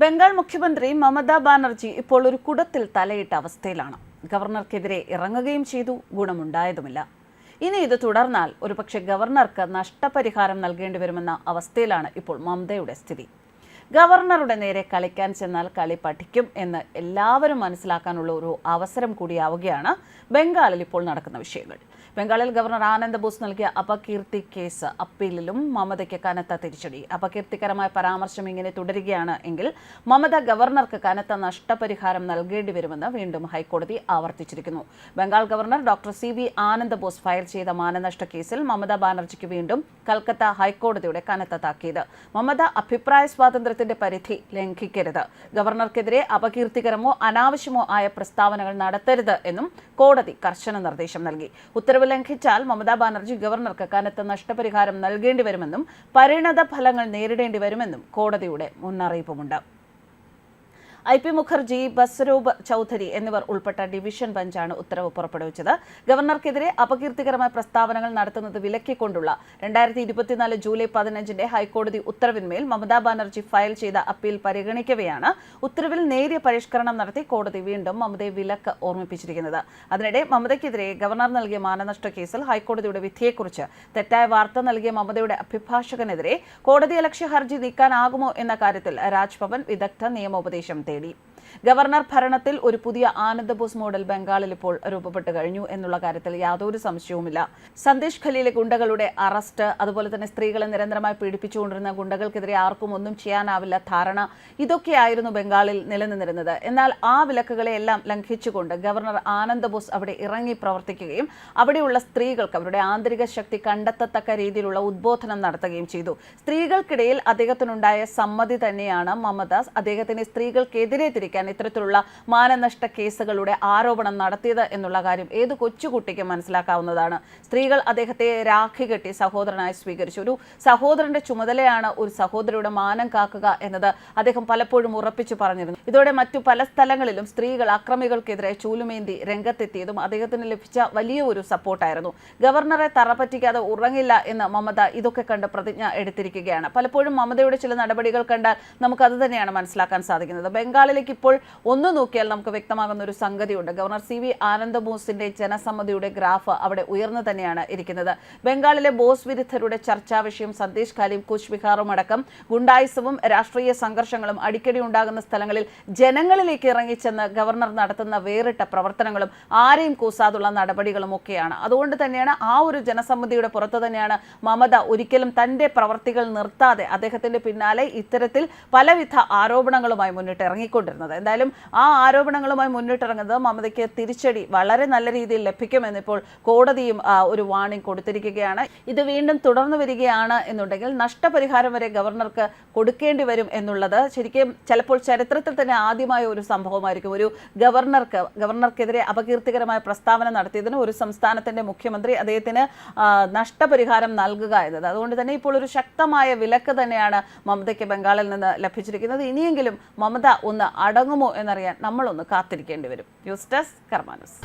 ബംഗാൾ മുഖ്യമന്ത്രി മമതാ ബാനർജി ഇപ്പോൾ ഒരു കുടത്തിൽ തലയിട്ട അവസ്ഥയിലാണ്. ഗവർണർക്കെതിരെ ഇറങ്ങുകയും ചെയ്തു ഗുണമുണ്ടായതുമില്ല. ഇനി ഇത് തുടർന്നാൽ ഒരുപക്ഷെ ഗവർണർക്ക് നഷ്ടപരിഹാരം നൽകേണ്ടി വരുമെന്ന അവസ്ഥയിലാണ് ഇപ്പോൾ മമതയുടെ സ്ഥിതി. ഗവർണറുടെ നേരെ കളിക്കാൻ ചെന്നാൽ കളി പഠിക്കും എന്ന് എല്ലാവരും മനസ്സിലാക്കാനുള്ള ഒരു അവസരം കൂടിയാവുകയാണ് ബംഗാളിൽ ഇപ്പോൾ നടക്കുന്ന വിഷയങ്ങൾ. ബംഗാളിൽ ഗവർണർ ആനന്ദ് ബോസ് നൽകിയ അപകീർത്തി കേസ് അപ്പീലിലും മമതയ്ക്ക് കനത്ത തിരിച്ചടി. അപകീർത്തികരമായ പരാമർശം ഇങ്ങനെ തുടരുകയാണ് എങ്കിൽ മമത ഗവർണർക്ക് കനത്ത നഷ്ടപരിഹാരം നൽകേണ്ടി വരുമെന്ന് വീണ്ടും ഹൈക്കോടതി ആവർത്തിച്ചിരിക്കുന്നു. Bengal governor doctor C V Anand Bose file ചെയ്ത മാനനഷ്ട കേസിൽ മമതാ ബാനർജിക്ക് വീണ്ടും കൽക്കത്ത ഹൈക്കോടതിയുടെ കനത്ത താക്കീത്. മമത അഭിപ്രായ സ്വാതന്ത്ര്യത്തിന്റെ പരിധി ലംഘിക്കരുത്. ഗവർണർക്കെതിരെ അപകീർത്തികരമോ അനാവശ്യമോ ആയ പ്രസ്താവനകൾ നടത്തരുത് എന്നും കോടതി കർശന നിർദ്ദേശം നൽകി. ഉത്തരവ് ലംഘിച്ചാൽ മമതാ ബാനർജി ഗവർണർക്ക് കനത്ത നഷ്ടപരിഹാരം നൽകേണ്ടി വരുമെന്നും പരിണത ഫലങ്ങൾ നേരിടേണ്ടി വരുമെന്നും കോടതിയുടെ മുന്നറിയിപ്പുമുണ്ട്. ഐ പി മുഖർജി ബസ്രൂപ് ചൌധരി എന്നിവർ ഉൾപ്പെട്ട ഡിവിഷൻ ബെഞ്ചാണ് ഉത്തരവ് പുറപ്പെടുവിച്ചത്. ഗവർണർക്കെതിരെ അപകീർത്തികരമായ പ്രസ്താവനകൾ നടത്തുന്നത് വിലക്കിക്കൊണ്ടുള്ള രണ്ടായിരത്തി ഇരുപത്തിനാല് ജൂലൈ പതിനഞ്ചിന്റെ ഹൈക്കോടതി ഉത്തരവിന്മേൽ മമതാ ബാനർജി ഫയൽ ചെയ്ത അപ്പീൽ പരിഗണിക്കവെയാണ്. ഉത്തരവിൽ നേരിയ പരിഷ്കരണം നടത്തി കോടതി വീണ്ടും മമതയെ വിലക്ക് ഓർമ്മിപ്പിച്ചിരിക്കുന്നത്. അതിനിടെ മമതയ്ക്കെതിരെ ഗവർണർ നൽകിയ മാനനഷ്ട കേസിൽ ഹൈക്കോടതിയുടെ വിധിയെക്കുറിച്ച് തെറ്റായ വാർത്ത നൽകിയ മമതയുടെ അഭിഭാഷകനെതിരെ കോടതിയലക്ഷ്യ ഹർജി നീക്കാനാകുമോ എന്ന കാര്യത്തിൽ രാജ്ഭവൻ വിദഗ്ധ നിയമോപദേശം തേടി. ഗവർണർ ഭരണത്തിൽ ഒരു പുതിയ ആനന്ദ ബോസ് മോഡൽ ബംഗാളിൽ ഇപ്പോൾ രൂപപ്പെട്ടു കഴിഞ്ഞു എന്നുള്ള കാര്യത്തിൽ യാതൊരു സംശയവുമില്ല. സന്ദേശ് ഖലിയിലെ ഗുണ്ടകളുടെ അറസ്റ്റ് അതുപോലെ തന്നെ സ്ത്രീകളെ നിരന്തരമായി പീഡിപ്പിച്ചുകൊണ്ടിരുന്ന ഗുണ്ടകൾക്കെതിരെ ആർക്കും ഒന്നും ചെയ്യാനാവില്ല ധാരണ. ഇതൊക്കെയായിരുന്നു ബംഗാളിൽ നിലനിന്നിരുന്നത്. എന്നാൽ ആ വിലക്കുകളെ എല്ലാം ലംഘിച്ചുകൊണ്ട് ഗവർണർ ആനന്ദ ബോസ് അവിടെ ഇറങ്ങി പ്രവർത്തിക്കുകയും അവിടെയുള്ള സ്ത്രീകൾക്ക് അവരുടെ ആന്തരിക ശക്തി കണ്ടെത്തത്തക്ക രീതിയിലുള്ള ഉദ്ബോധനം നടത്തുകയും ചെയ്തു. സ്ത്രീകൾക്കിടയിൽ അദ്ദേഹത്തിനുണ്ടായ സമ്മതി തന്നെയാണ് മമത അദ്ദേഹത്തിന് സ്ത്രീകൾക്കെതിരെ തിരിക്കാൻ ഇത്തരത്തിലുള്ള മാനനഷ്ട കേസുകളുടെ ആരോപണം നടത്തിയത് എന്നുള്ള കാര്യം ഏത് കൊച്ചുകുട്ടിക്കും മനസ്സിലാക്കാവുന്നതാണ്. സ്ത്രീകൾ അദ്ദേഹത്തെ രാഖി കെട്ടി സഹോദരനായി സ്വീകരിച്ചു. ഒരു സഹോദരന്റെ ചുമതലയാണ് ഒരു സഹോദരിയുടെ മാനം കാക്കുക എന്നത് അദ്ദേഹം പലപ്പോഴും ഉറപ്പിച്ചു പറഞ്ഞിരുന്നു. ഇതോടെ മറ്റു പല സ്ഥലങ്ങളിലും സ്ത്രീകൾ അക്രമികൾക്കെതിരെ ചൂലുമേന്തി രംഗത്തെത്തിയതും അദ്ദേഹത്തിന് ലഭിച്ച വലിയ ഒരു സപ്പോർട്ടായിരുന്നു. ഗവർണറെ തറപറ്റിക്കാതെ ഉറങ്ങില്ല എന്ന് മമത ഇതൊക്കെ കണ്ട് പ്രതിജ്ഞ എടുത്തിരിക്കുകയാണ്. പലപ്പോഴും മമതയുടെ ചില നടപടികൾ കണ്ടാൽ നമുക്ക് അത് തന്നെയാണ് മനസ്സിലാക്കാൻ സാധിക്കുന്നത്. ബംഗാളിലേക്ക് ഇപ്പോൾ ഒന്ന് നോക്കിയാൽ നമുക്ക് വ്യക്തമാകുന്ന ഒരു സംഗതിയുണ്ട്. ഗവർണർ സി വി ആനന്ദ ബോസിന്റെ ജനസമ്മതിയുടെ ഗ്രാഫ് അവിടെ ഉയർന്നു തന്നെയാണ് ഇരിക്കുന്നത്. ബംഗാളിലെ ബോസ് വിരുദ്ധരുടെ ചർച്ചാ വിഷയം സന്ദേശ് ഖാലിം കൂച്ച് ബിഹാറും അടക്കം ഗുണ്ടായുസവും രാഷ്ട്രീയ സംഘർഷങ്ങളും അടിക്കടി ഉണ്ടാകുന്ന സ്ഥലങ്ങളിൽ ജനങ്ങളിലേക്ക് ഇറങ്ങിച്ചെന്ന് ഗവർണർ നടത്തുന്ന വേറിട്ട പ്രവർത്തനങ്ങളും ആരെയും കൂസാതുള്ള നടപടികളും ഒക്കെയാണ്. അതുകൊണ്ട് തന്നെയാണ് ആ ഒരു ജനസമ്മതിയുടെ പുറത്ത് തന്നെയാണ് മമത ഒരിക്കലും തന്റെ പ്രവർത്തികൾ നിർത്താതെ അദ്ദേഹത്തിന്റെ പിന്നാലെ ഇത്തരത്തിൽ പലവിധ ആരോപണങ്ങളുമായി മുന്നിട്ട് ഇറങ്ങിക്കൊണ്ടിരുന്നത് എന്തായാലും ആ ആരോപണങ്ങളുമായി മുന്നിട്ടിറങ്ങുന്നത് മമതയ്ക്ക് തിരിച്ചടി വളരെ നല്ല രീതിയിൽ ലഭിക്കുമെന്നിപ്പോൾ കോടതിയും ഒരു വാണിംഗ് കൊടുത്തിരിക്കുകയാണ്. ഇത് വീണ്ടും തുടർന്നു വരികയാണ് എന്നുണ്ടെങ്കിൽ നഷ്ടപരിഹാരം വരെ ഗവർണർക്ക് കൊടുക്കേണ്ടി വരും എന്നുള്ളത് ശരിക്കും ചിലപ്പോൾ ചരിത്രത്തിൽ തന്നെ ആദ്യമായ ഒരു സംഭവമായിരിക്കും. ഒരു ഗവർണർക്ക് ഗവർണർക്കെതിരെ അപകീർത്തികരമായ പ്രസ്താവന നടത്തിയതിന് ഒരു സംസ്ഥാനത്തിന്റെ മുഖ്യമന്ത്രി അദ്ദേഹത്തിന് നഷ്ടപരിഹാരം നൽകുക എന്നത്. അതുകൊണ്ട് തന്നെ ഇപ്പോൾ ഒരു ശക്തമായ വിലക്ക് തന്നെയാണ് മമതയ്ക്ക് ബംഗാളിൽ നിന്ന് ലഭിച്ചിരിക്കുന്നത്. ഇനിയെങ്കിലും മമത ഒന്ന് അടങ്ങുമോ എന്നറിയാൻ നമ്മളൊന്ന് കാത്തിരിക്കേണ്ടി വരും. News desk കർമാനസ്.